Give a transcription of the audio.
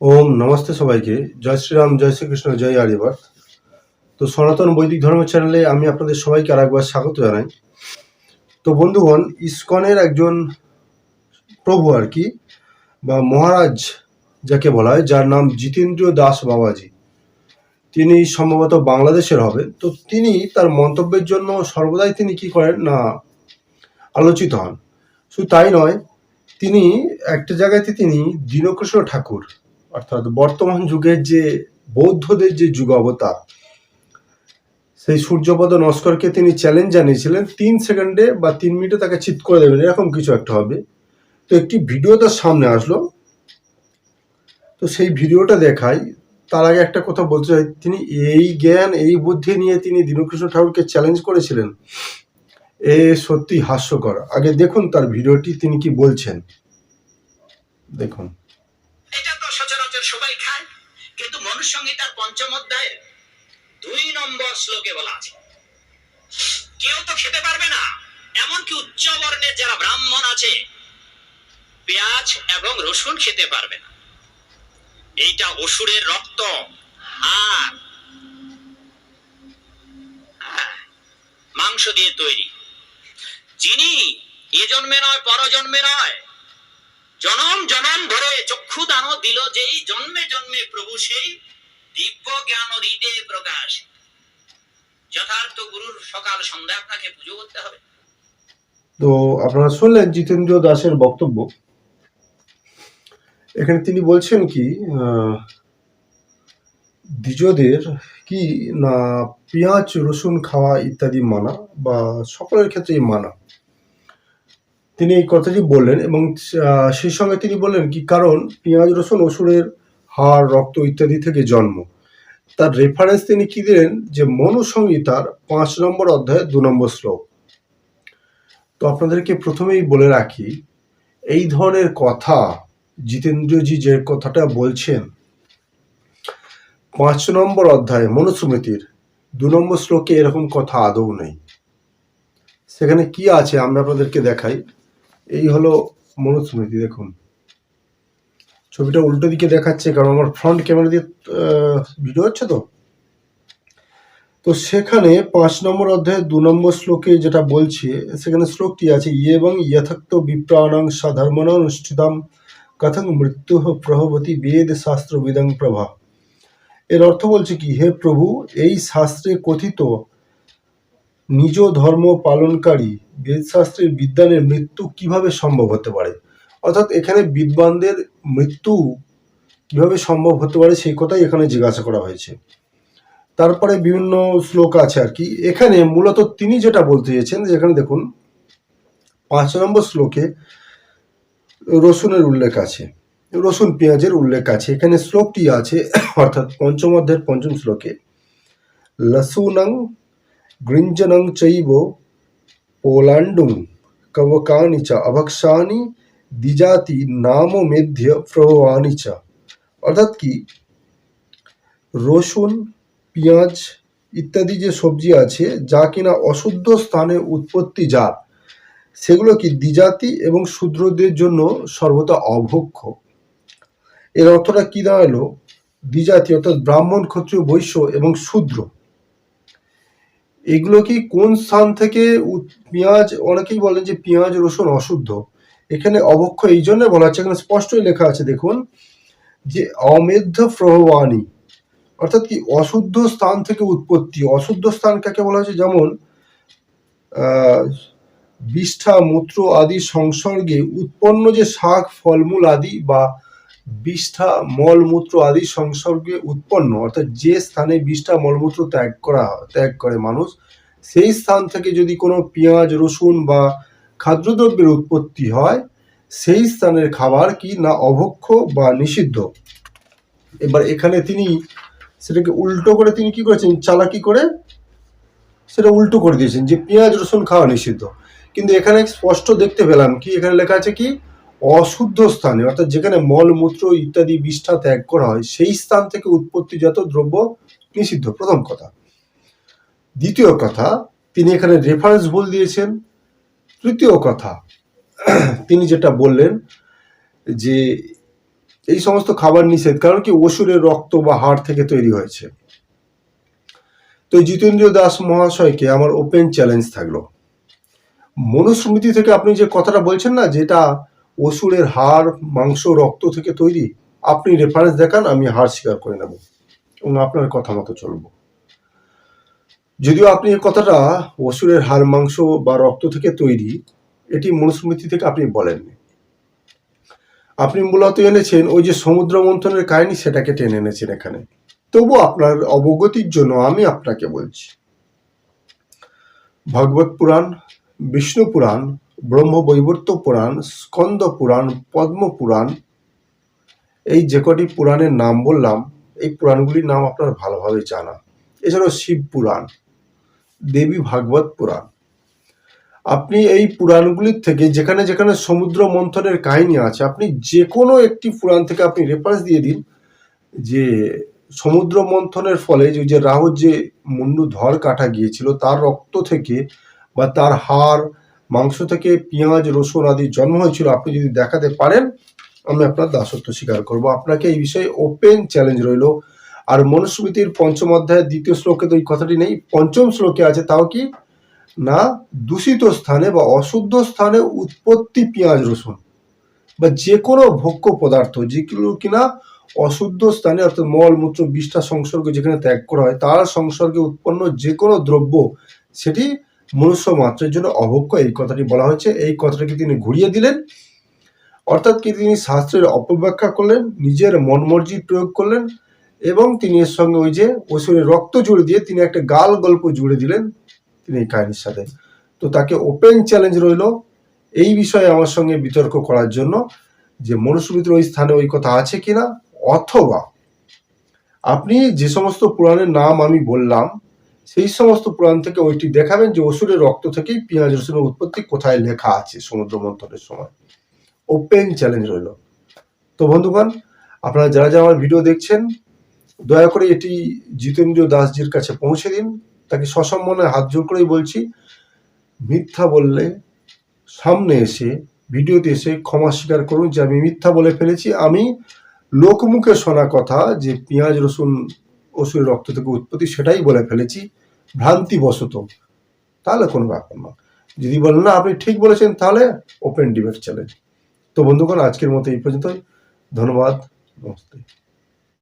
ওম, নমস্তে সবাইকে। জয় শ্রীরাম, জয় শ্রীকৃষ্ণ, জয় আরিবার তো সনাতন বৈদিক ধর্ম চ্যানেলে আমি আপনাদের সবাইকে আরেকবার স্বাগত জানাই। তো বন্ধুগণ, ইসকনের একজন প্রভু আর কি, বা মহারাজ যাকে বলা হয়, যার নাম জিতেন্দ্র দাস বাবাজি। তিনি সম্ভবত বাংলাদেশের হবে। তো তিনি তার মন্তব্যের জন্য সর্বদাই তিনি কি করেন? না, আলোচিত হন। শুধু তাই নয়, তিনি একটা জায়গাতে তিনি দীনকৃষ্ণ ঠাকুর। অর্থাৎ বর্তমান যুগের যে বৌদ্ধদের যে যুগ অবতার সেই সূর্যপদ নস্করকে তিনি চ্যালেঞ্জ জানিয়েছিলেন। তিন সেকেন্ডে বা তিন মিনিটে তাকে চিৎ করে দেবেন, এরকম কিছু একটা হবে। তো একটি ভিডিও তার সামনে আসলো। তো সেই ভিডিওটা দেখাই তার আগে একটা কথা বলতে চাই। তিনি এই জ্ঞান, এই বুদ্ধি নিয়ে তিনি দীনকৃষ্ণ ঠাকুরকে চ্যালেঞ্জ করেছিলেন। এ সত্যি হাস্যকর। আগে দেখুন তার ভিডিওটি তিনি কি বলছেন। দেখুন এটা তো সচরাচর সবাই খায় কিন্তু মনুসংহিতার পঞ্চম অধ্যায়ের দুই নম্বর শ্লোকে বলা আছে, কেউ তো খেতে পারবে না, এমনকি উচ্চ বর্ণের যারা ব্রাহ্মণ আছে, পেঁয়াজ এবং রসুন খেতে পারবে না। এইটা অসুরের রক্ত, আর মাংস দিয়ে তৈরি। যিনি এ জন্মে নয়, পরজন্মে নয় জনম জনম ধরে চক্ষু দান দিল যেই, জন্মে জন্মে প্রভু সেই, দিব্য জ্ঞান হৃদে প্রকাশ। যথার্থ গুরুর সকাল সন্ধ্যা আপনাকে পুজো করতে হবে। তো আপনারা শুনলেন জিতেন্দ্র দাসের বক্তব্য। এখানে তিনি বলছেন কি দ্বিজদের কি না পেঁয়াজ, রসুন খাওয়া ইত্যাদি মানা বা সকলের ক্ষেত্রেই মানা। তিনি এই কথাটি বললেন এবং সেই সঙ্গে তিনি বললেন কি, কারণ পেঁয়াজ, রসুন, অসুরের হাড়, রক্ত ইত্যাদি থেকে জন্ম। তার রেফারেন্স তিনি কি দিলেন? যে মনুসংহিতার পাঁচ নম্বর অধ্যায়ে দু নম্বর শ্লোক। তো আপনাদেরকে প্রথমেই বলে রাখি, এই ধরনের কথা জিতেন্দ্রজি যে কথাটা বলছেন, পাঁচ নম্বর অধ্যায় মনুস্মৃতির দু নম্বর শ্লোকে এরকম কথা আদৌ নেই। সেখানে কি আছে আমরা আপনাদেরকে দেখাই। এই হলো মনুস্মৃতি দেখুন। ছবিটা উল্টো দিকে দেখাচ্ছে, কারণ আমার ফ্রন্ট ক্যামেরা দিয়ে ভিডিও হচ্ছে তো? তো সেখানে পাঁচ নম্বর অধ্যায়ে দু নম্বর শ্লোকে যেটা বলছে, সেখানে শ্লোকটি আছে ইয়ে এবং যথাক্ত বিপ্রাণাং সাধর্মণ অনুষ্ঠিতাম কথং মৃত্যু প্রভবতী বেদ শাস্ত্র বিদং প্রভা। এর অর্থ বলছে কি, হে প্রভু, এই শাস্ত্রে কথিত নিজ ধর্ম পালনকারী বেদশাস্ত্রের বিদ্বানের মৃত্যু কীভাবে সম্ভব হতে পারে? অর্থাৎ এখানে বিদ্বানদের মৃত্যু কীভাবে সম্ভব হতে পারে সেই কথাই এখানে জিজ্ঞাসা করা হয়েছে। তারপরে বিভিন্ন শ্লোক আছে আর কি। এখানে মূলত তিনি যেটা বলতে চেয়েছেন, যেখানে দেখুন, পাঁচ নম্বর শ্লোকে রসুনের উল্লেখ আছে। রসুন পেঁয়াজের উল্লেখ আছে। এখানে শ্লোকটি আছে, অর্থাৎ পঞ্চম অধ্যায়ের পঞ্চম শ্লোকে, লসুনং গৃঞ্জনং চৈব পোলান্ডুং কবকানি চ অভক্ষানি দ্বিজাতি নাম মেধ্য প্রভাবানি চ অর্থাৎ কি রসুন পেঁয়াজ ইত্যাদি যে সবজি আছে যা কিনা অশুদ্ধ স্থানে উৎপত্তি যা সেগুলো কি দ্বিজাতি এবং শূদ্রদের জন্য সর্বদা অভক্ষ এর অর্থটা কি দাঁড়াল দ্বিজাতি অর্থাৎ ব্রাহ্মণ ক্ষত্রিয় বৈশ্য এবং শূদ্র এগুলো কি কোন স্থান থেকে পেঁয়াজ, অনেকেই বলেন যে পেঁয়াজ, রসুন অশুদ্ধ। এখানে অবক্ষ এই জন্য বলা হচ্ছে, এখানে স্পষ্টই লেখা আছে, দেখুন, যে অমেধ্য প্রভবানী অর্থাৎ কি অশুদ্ধ স্থান থেকে উৎপত্তি। অশুদ্ধ স্থান কাকে বলা হচ্ছে? যেমন বিষ্ঠা, মূত্র আদি সংসর্গে উৎপন্ন যে শাক, ফলমূল আদি বা বিষ্ঠা মলমূত্র আদি সংসর্গে উৎপন্ন। অর্থাৎ যে স্থানে বিষ্ঠা মলমূত্র ত্যাগ করা, ত্যাগ করে মানুষ, সেই স্থান থেকে যদি কোনো পেঁয়াজ, রসুন বা খাদ্যদ্রব্যের উৎপত্তি হয়, সেই স্থানের খাবার কি না অভক্ষ বা নিষিদ্ধ? এবার এখানে তিনি সেটাকে উল্টো করে তিনি কি করেছেন? চালাকি করে সেটা উল্টো করে দিয়েছেন যে পেঁয়াজ, রসুন খাওয়া নিষিদ্ধ। কিন্তু এখানে স্পষ্ট দেখতে পেলাম কি? এখানে লেখা আছে কি? অশুদ্ধ স্থানে, অর্থাৎ যেখানে মলমূত্র ইত্যাদি বিষ্ঠা ত্যাগ করা হয়, সেই স্থান থেকে উৎপত্তিজাত দ্রব্য নিষিদ্ধ। প্রথম কথা। দ্বিতীয় কথা, তিনি এখানে রেফারেন্স ভুল দিয়েছেন। তৃতীয় কথা, তিনি যেটা বললেন যে এই সমস্ত খাবার নিষেধ, কারণ কি অসুরের রক্ত বা হাড় থেকে তৈরি হয়েছে। তো জিতেন্দ্র দাস মহাশয়কে আমার ওপেন চ্যালেঞ্জ থাকল। মনুস্মৃতি থেকে আপনি যে কথাটা বলছেন না, যেটা অসুরের হাড়, মাংস, রক্ত থেকে তৈরি। আপনি রেফারেন্স দেখান, আমি হাড় স্বীকার করে নেব এবং আপনার কথা মতো চলবো। যদিও আপনি এই কথাটা অসুরের হাড়, মাংস বা রক্ত থেকে তৈরি, এটি মনুস্মৃতি থেকে আপনি বলেননি। আপনি মূলত এনেছেন ওই যে সমুদ্র মন্থনের কাহিনী, সেটাকে টেনে এনেছেন এখানে। তবু আপনার অবগতির জন্য আমি আপনাকে বলছি। ভগবত পুরাণ, বিষ্ণু পুরাণ ব্রহ্মবৈবর্ত পুরাণ, স্কন্দ পুরাণ, পদ্ম পুরাণ, এই যে কটি পুরাণের নাম বললাম, এই পুরাণগুলির নাম আপনার ভালোভাবে জানা এছাড়াও শিব পুরাণ, দেবী ভাগবত পুরাণ। আপনি এই পুরাণগুলির থেকে যেখানে যেখানে সমুদ্র মন্থনের কাহিনী আছে, আপনি যে কোনো একটি পুরাণ থেকে আপনি রেফারেন্স দিয়ে দিন যে সমুদ্র মন্থনের ফলে যে রাহুর যে মুন্ডু ধর কাটা গিয়েছিল, তার রক্ত থেকে বা তার হাড় মাংস থেকে পেঁয়াজ, রসুন আদি জন্ম হয়েছিল। আপনি যদি দেখাতে পারেন, আমি আপনার দাসত্ব স্বীকার করব। আপনাকে এই বিষয়ে ওপেন চ্যালেঞ্জ রইল। আর মনুস্মৃতির পঞ্চম অধ্যায়ের দ্বিতীয় শ্লোকে তো এই কথাটি নেই। পঞ্চম শ্লোকে আছে তাও কি? না, দূষিত স্থানে বা অশুদ্ধ স্থানে উৎপত্তি পেঁয়াজ, রসুন বা যে কোনো ভোগ্য পদার্থ যেগুলো কিনা অশুদ্ধ স্থানে, অর্থাৎ মল, মূত্র, বিষ্ঠা, সংসর্গ যেখানে ত্যাগ করা হয়, তার সংসর্গে উৎপন্ন যে কোনো দ্রব্য, সেটি মনুষ্য মাত্রের জন্য অভোগ্য এই কথাটি বলা হয়েছে। এই কথাটাকে তিনি ঘুরিয়ে দিলেন। অর্থাৎ কি তিনি শাস্ত্রের অপব্যাখ্যা করলেন, নিজের মনমর্জি প্রয়োগ করলেন এবং তিনি এর সঙ্গে ওই যে অসুরের রক্ত জুড়ে দিয়ে তিনি একটা গাল গল্প জুড়ে দিলেন তিনি এই কাহিনীর সাথে। তো তাকে ওপেন চ্যালেঞ্জ রইল এই বিষয়ে আমার সঙ্গে বিতর্ক করার জন্য যে মনুস্মৃতির ওই স্থানে ওই কথা আছে কিনা, অথবা আপনি যে সমস্ত পুরাণের নাম আমি বললাম সেই সমস্ত পুরাণ থেকে ওইটি দেখাবেন যে অসুরের রক্ত থেকেই পেঁয়াজ রসুনের উৎপত্তি কোথায় লেখা আছে সমুদ্র মন্থনের সময়। ওপেন চ্যালেঞ্জ রইল। তো বন্ধুগণ, আপনারা যারা যারা আমার ভিডিও দেখছেন, দয়া করে এটি জিতেন্দ্র দাসজির কাছে পৌঁছে দিন। তাকে সসম্মানে হাত জোর করেই বলছি, মিথ্যা বললে সামনে এসে ভিডিওতে এসে ক্ষমা স্বীকার করুন যে আমি মিথ্যা বলে ফেলেছি। আমি লোকমুখে শোনা কথা যে পেঁয়াজ রসুন অসুরের রক্ত থেকে উৎপত্তি, সেটাই বলে ফেলেছি, ভ্রান্তিবশত। তাহলে কোনো ব্যাপার না। যদি বলেন, না, আপনি ঠিক বলেছেন, তাহলে ওপেন ডিবেট চ্যালেঞ্জ তো বন্ধুগণ, আজকের মতো এই পর্যন্তই। ধন্যবাদ। নমস্তে।